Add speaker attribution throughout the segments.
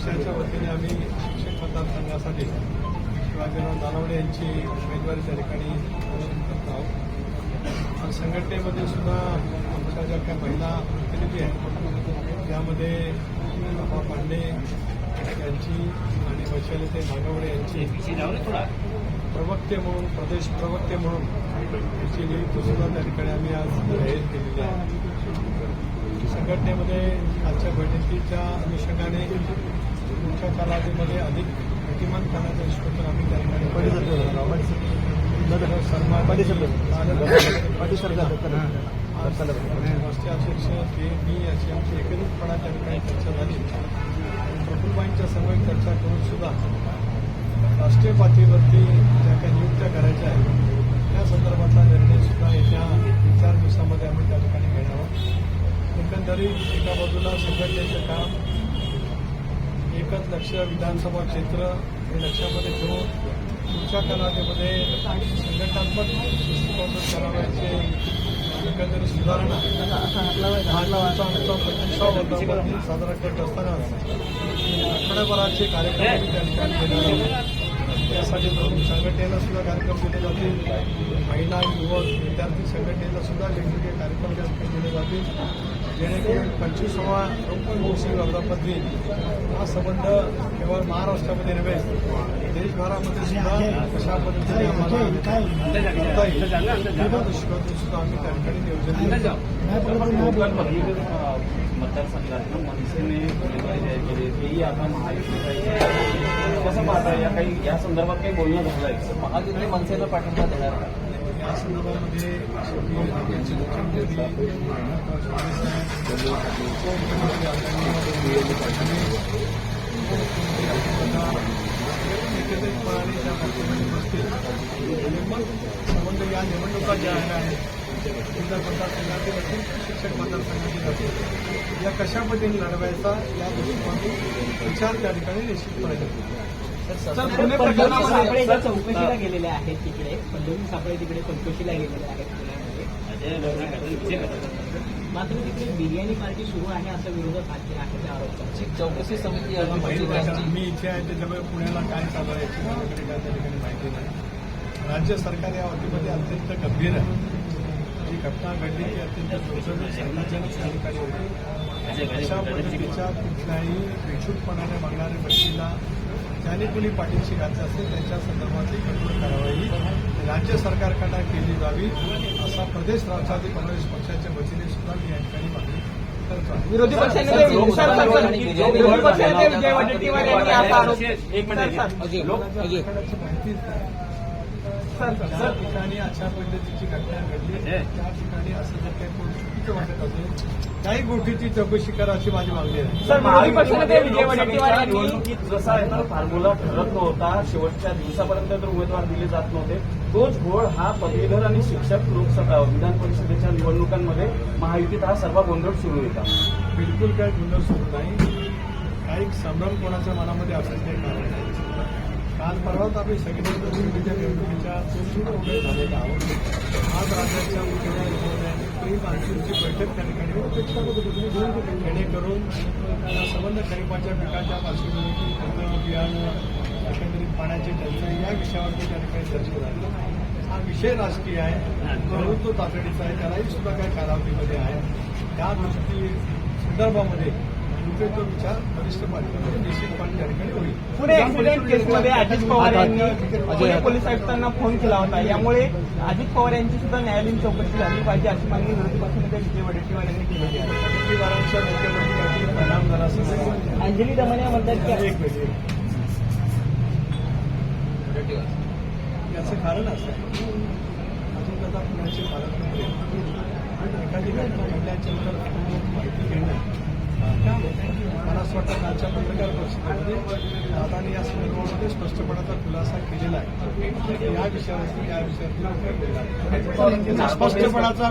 Speaker 1: पक्षाच्या वतीने आम्ही शिक्षक मतदारसंघासाठी शिवाजीराव दानवडे यांची उमेदवारी त्या ठिकाणी करत आहोत. संघटनेमध्ये सुद्धा आमच्या ज्या काही महिला प्रतिनिधी आहेत. त्यामध्ये बाबा पांडे यांची आणि वैशालीते नागवडे यांची प्रवक्ते म्हणून प्रदेश प्रवक्ते म्हणून याची नियुक्ती सुद्धा त्या ठिकाणी आम्ही आज जाहीर केलेली आहे. संघटनेमध्ये आजच्या बैठकीच्या अनुषंगाने पुढच्या कालावधीमध्ये अधिक गतिमान करण्याच्या दृष्टिकोन आम्ही त्या ठिकाणी राष्ट्रीय अध्यक्ष ते मी याची आमची एकत्रितपणा त्या ठिकाणी चर्चा झाली. प्रफुल्लबाईंच्या समोर चर्चा करून सुद्धा राष्ट्रीय पातळीवरती ज्या काही नियुक्त्या करायच्या आहेत त्या संदर्भातला निर्णय सुद्धा येत्या तीन चार दिवसामध्ये आम्ही त्या ठिकाणी घेणार आहोत. एकंदरीत एका बाजूला संघटनेचं काम एकच लक्ष विधानसभा क्षेत्र हे लक्षामध्ये ठेवून पुढच्या कालावधीमध्ये संघटनात्मक दृष्टिकोन करावयाचे एकंदरीत सुधारणा आमचा आमचा पंचवीसावा वर्धापन साजरा करत असताना आठवड्याभराचे कार्यक्रम त्या ठिकाणी त्यासाठी प्रमुख संघटनेला सुद्धा कार्यक्रम दिले जातील. महिला युवक विद्यार्थी संघटनेला सुद्धा वेगवेगळे कार्यक्रम त्या दिले जातील. जेणेकरून पंचवीसावा ओसी वर्धापन दिन हा संबंध केवळ महाराष्ट्रामध्ये नव्हे देशभरामध्ये सुद्धा कशा पद्धतीने आम्हाला सुद्धा आम्ही त्या ठिकाणी नियोजन
Speaker 2: मतदारसंघातून मनसेने उमेदवारी जाहीर केली. आहे. तेही आता महायुतीत कसं पाहता या काही या संदर्भात काही बोलणं झालंय. महायुती मनसेला पाठिंबा देणार?
Speaker 1: या संदर्भामध्ये संबंध या निवडणुका ज्या आहेत इतर मतदारसंघातील असतील शिक्षक मतदारसंघातील असतील या कशा पद्धतीने लढवायचा या दृष्टिकोनातून विचार त्या ठिकाणी
Speaker 3: सापळे ज्या चौकशीला गेलेले आहेत तिकडे. फडणवीस सापळे तिकडे चौकशीला गेलेले आहेत. मात्र तिकडे बिर्याणी पार्टी सुरू आहे असं विरोधक आहे त्या आरोपचा
Speaker 2: चौकशी समिती.
Speaker 1: मी इथे आहे त्याच्यामुळे पुण्याला काय चालू आहे याची माझ्याकडे काय त्या ठिकाणी माहिती नाही राज्य सरकार या बाबतीमध्ये अत्यंत गंभीर आहे जी घटना घडली ती अत्यंत त्या ठिकाणी होती अशा पद्धतीच्या कुठल्याही बेछूटपणाने मागणाऱ्या व्यक्तीला ज्याने कुणी पाठीशी घातलं असेल त्यांच्या संदर्भातली कठोर कारवाई राज्य सरकारकडनं केली जावी असा प्रदेश राष्ट्रवादी काँग्रेस पक्षाच्या वतीने सुद्धा मी या ठिकाणी मागणी.
Speaker 3: विरोधी पक्षानेते
Speaker 2: सर,
Speaker 1: ठिकाणी अशा पद्धतीची घटना घडली त्या ठिकाणी असं जर काही कोण चुकीचं वाटत असेल त्याही गोष्टीची चौकशी करा अशी माझी मागणी आहे.
Speaker 3: सर,
Speaker 2: निवडणुकीत जसा आहे ना फॉर्म्युला ठरत नव्हता शेवटच्या दिवसापर्यंत जर उमेदवार दिले जात नव्हते. तोच घोळ हा पदवीधर आणि शिक्षक लोकसभा विधान परिषदेच्या निवडणुकांमध्ये महायुतीत हा सर्व गोंधळ सुरू होता.
Speaker 1: बिलकुल काही गुन्हा सुरू नाही. काही संभ्रम कोणाच्या मनामध्ये असेल ते कारण नाही. काल परवाच आम्ही सगळे लोकसभेच्या निवडणुकीच्या दोन उभे आहोत आज राज्याच्या मुख्यमंत्र्यांनी प्री बैठक त्या ठिकाणी जेणेकरून संबंध खरीपाच्या पिकाच्या पार्श्वभूमीवर खतं बियाणं एकंदरीत पाण्याची टंचाई या विषयावरती त्या ठिकाणी चर्चा झाली. हा विषय राजकीय आहे. प्रभुत्व तातडीचा आहे. त्यालाही सुद्धा काही कालावधीमध्ये आहे. त्या दृष्टी संदर्भामध्ये योग्य तो विचार वरिष्ठ पातळीवर निश्चितपणे त्या ठिकाणी होईल.
Speaker 3: पुणे ऍक्सिडेंट केसमध्ये अजित पवार यांनी पुणे पोलीस आयुक्तांना फोन केला होता. यामुळे अजित पवार यांची सुद्धा न्यायालयीन चौकशी झाली पाहिजे अशी मागणी विरोधी पक्षनेते विजय वडेट्टीवार यांनी केलेली आहे.
Speaker 1: मुख्यमंत्र्यांच्या मुख्यमंत्र्यांची परिणाम झाला असेल?
Speaker 3: अंजली दमन या म्हणतात की
Speaker 1: एक मिनिट याचं कारण असं आहे अजून आता पुण्याचे पालकमंत्री एखादी घटना घडल्याच्या माहिती घेणं मला असं वाटतं कालच्या पत्रकार परिषदेमध्ये दादानी या संदर्भामध्ये स्पष्टपणाचा खुलासा केलेला आहे. या विषयावरती या विषयावरती स्पष्टपणाचा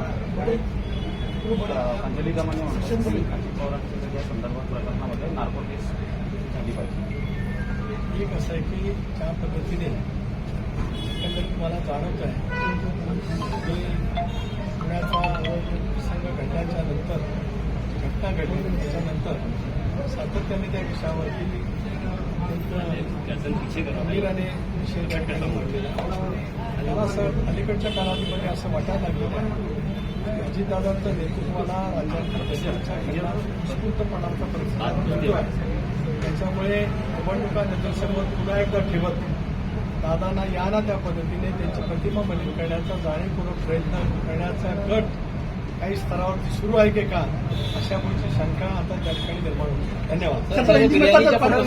Speaker 2: अंजली दमाने संदर्भात प्रकरणामध्ये नार्को केस झाली पाहिजे.
Speaker 1: एक असं आहे की ज्या पद्धतीने एकंदरीत मला जाणवत आहे की पुण्याचा प्रसंग घडल्याच्या नंतर घटना घडली त्याच्यानंतर सातत्याने त्या विषयावरती एक गंभीराने विषय त्या ठिकाणी मला असं अलीकडच्या कालावधीमध्ये असं वाटायला लागलं अजितदादांचं नेतृत्वाला राज्यातल्या प्रशासनाच्या उत्स्फूर्तपणाचा परिस्थिती मिळतो आहे. त्याच्यामुळे निवडणुका निदर्शनवर पुन्हा एकदा ठेवत दादांना या ना त्या पद्धतीने त्यांची प्रतिमा मलिन करण्याचा जाणीवपूर्वक प्रयत्न करण्याचा गट काही स्तरावरती सुरू आहे की का अशा पुढची शंका आता त्या ठिकाणी निर्माण होती धन्यवाद.